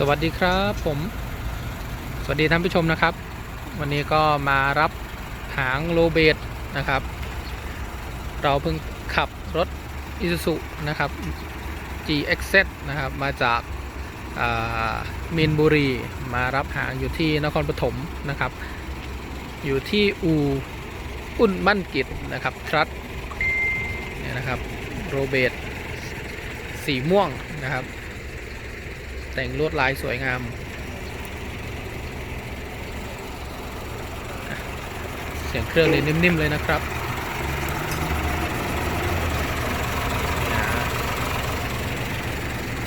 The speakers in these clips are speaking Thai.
สวัสดีครับผม สวัสดีท่านผู้ชมนะครับ วันนี้ก็มารับหางโลเบตนะครับ เราเพิ่งขับรถ i s u z u นะครับ GXZ นะครับ มาจากามีนบุรีมารับหางอยู่ที่นครปฐมนะครับ อยู่ที่อูอุ่นมั่นกิจนะครับทรัสเนี่ยนะครับโรเบตสีม่วงนะครับ แต่งลวดลายสวยงาม เสียงเครื่องเลยนิ่ม ๆ เลยนะครับ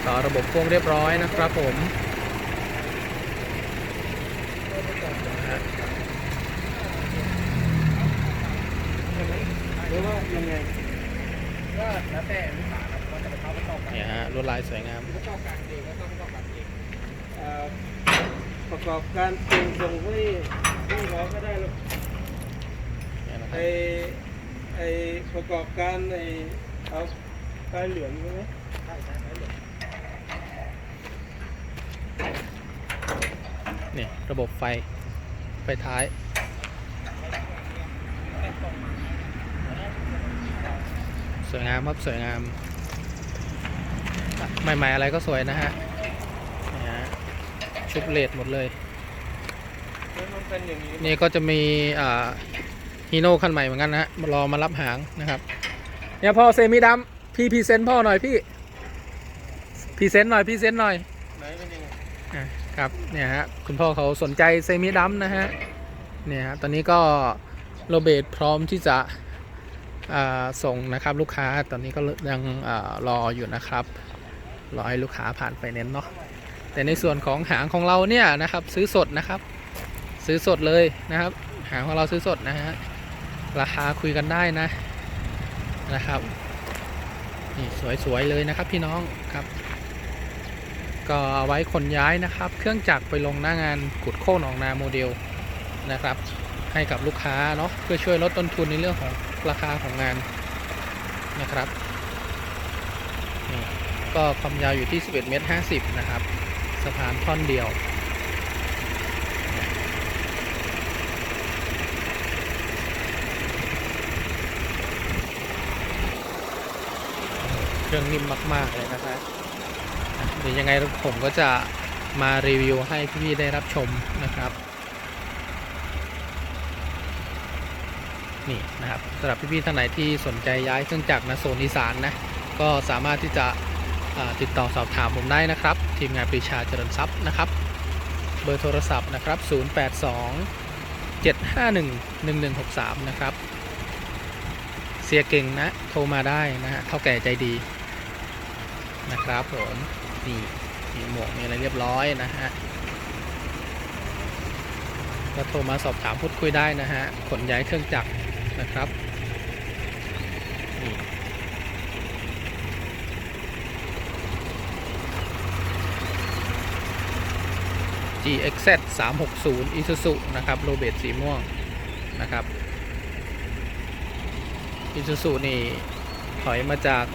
ต่อระบบพ่วงเรียบร้อยนะครับผมหรือว่ายังไงก็แล้วแต่ วดลายสวยงามประกอบการเองก็ต้องประกอบการเองเอ่อประกอบการเองส่งให้ผู้ร้องก็ได้แล้วเนี่ยนะคไอรับไอประกอบการไอเอาปลายเหลืองใช่ไหมใช่ใช่ปลายเหลืองเนี่ยระบบไฟ ไฟท้าย สวยงามครับสวยงาม ใหม่ๆอะไรก็สวยนะฮะเนี่ยฮะชุบเลดหมดเลยแล้วมันเป็นอย่างนี้นี่ก็จะมีอ่าฮีโน่คันใหม่เหมือนกันนะฮะรอมารับหางนะครับ เนี่ยพ่อเซมิดำพี่พรีเซนต์พ่อหน่อยพี่พรีเซนต์หน่อยพรีเซนต์หน่อยไหนเป็นยังไงอะครับเนี่ยฮะคุณพ่อเขาสนใจเซมิดัมนะฮะเนี่ยฮะตอนนี้ก็โรเบตพร้อมที่จะอ่าส่งนะครับลูกค้าตอนนี้ก็ยังอารออยู่นะครับ รอให้ลูกค้าผ่านไฟแนนเนาะแต่ในส่วนของหางของเราเนี่ยนะครับ ซื้อสดนะครับ ซื้อสดเลยนะครับ หางของเราซื้อสดนะฮะราคาคุยกันได้นะนะครับนี่สวยๆเลยนะครับพี่น้องครับ ก็เอาไว้ขนย้ายนะครับ เครื่องจักรไปลงหน้างานขุดโค่นหนองนาโมเดลนะครับ ให้กับลูกค้าเนาะเพื่อช่วยลดต้นทุนในเรื่องของราคาของงานนะครับนี่ ก็ความยาวอยู่ที่ 11 เมตร 50 นะครับ สะพานท่อนเดียวเครื่องนิ่มมาก ๆ เลยนะครับเดี๋ยวยังไงผมก็จะมารีวิวให้พี่ๆได้รับชมนะครับ นี่นะครับสำหรับพี่ๆท่านไหนที่สนใจย้ายเครื่องจักรนะโซนอีสานนะ ก็สามารถที่จะ ติดต่อสอบถามผมได้นะครับ ทีมงานปรีชาเจริญทรัพย์นะครับ เบอร์โทรศัพท์นะครับ 082 751 1163 นะครับ เสียเก่งนะ โทรมาได้นะฮะเท่าแก่ใจดีนะครับผมนี่มีหมวกมีอะไรเรียบร้อยนะฮะก็โทรมาสอบถามพูดคุยได้นะฮะขนย้ายเครื่องจักรนะครับนี่ GXZ 360 Isuzu นะครับโรเบตสีม่วงนะครับ Isuzu นี่ถอยมาจาก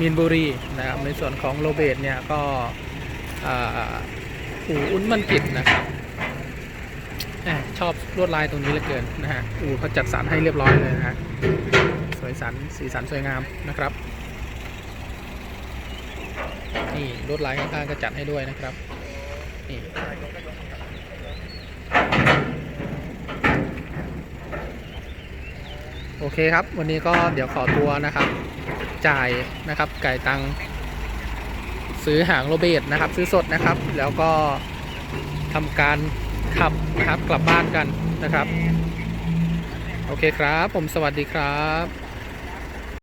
มีนบุรีนะครับในส่วนของโรเบตเนี่ยก็อู่อุ้นมันกิจนะครับชอบลวดลายตรงนี้เหลือเกินนะฮะอู่เขาจัดสรรให้เรียบร้อยเลยนะฮะสวยสันสีสันสวยงามนะครับนี่ลวดลายข้างๆก็จัดให้ด้วยนะครับ นี่โอเคครับ วันนี้ก็เดี๋ยวขอตัวนะครับ จ่ายนะครับไก่ตังซื้อหางโรเบตนะครับ ซื้อสดนะครับ แล้วก็ทำการขับนะครับกลับบ้านกันนะครับ โอเคครับ ผมสวัสดีครับ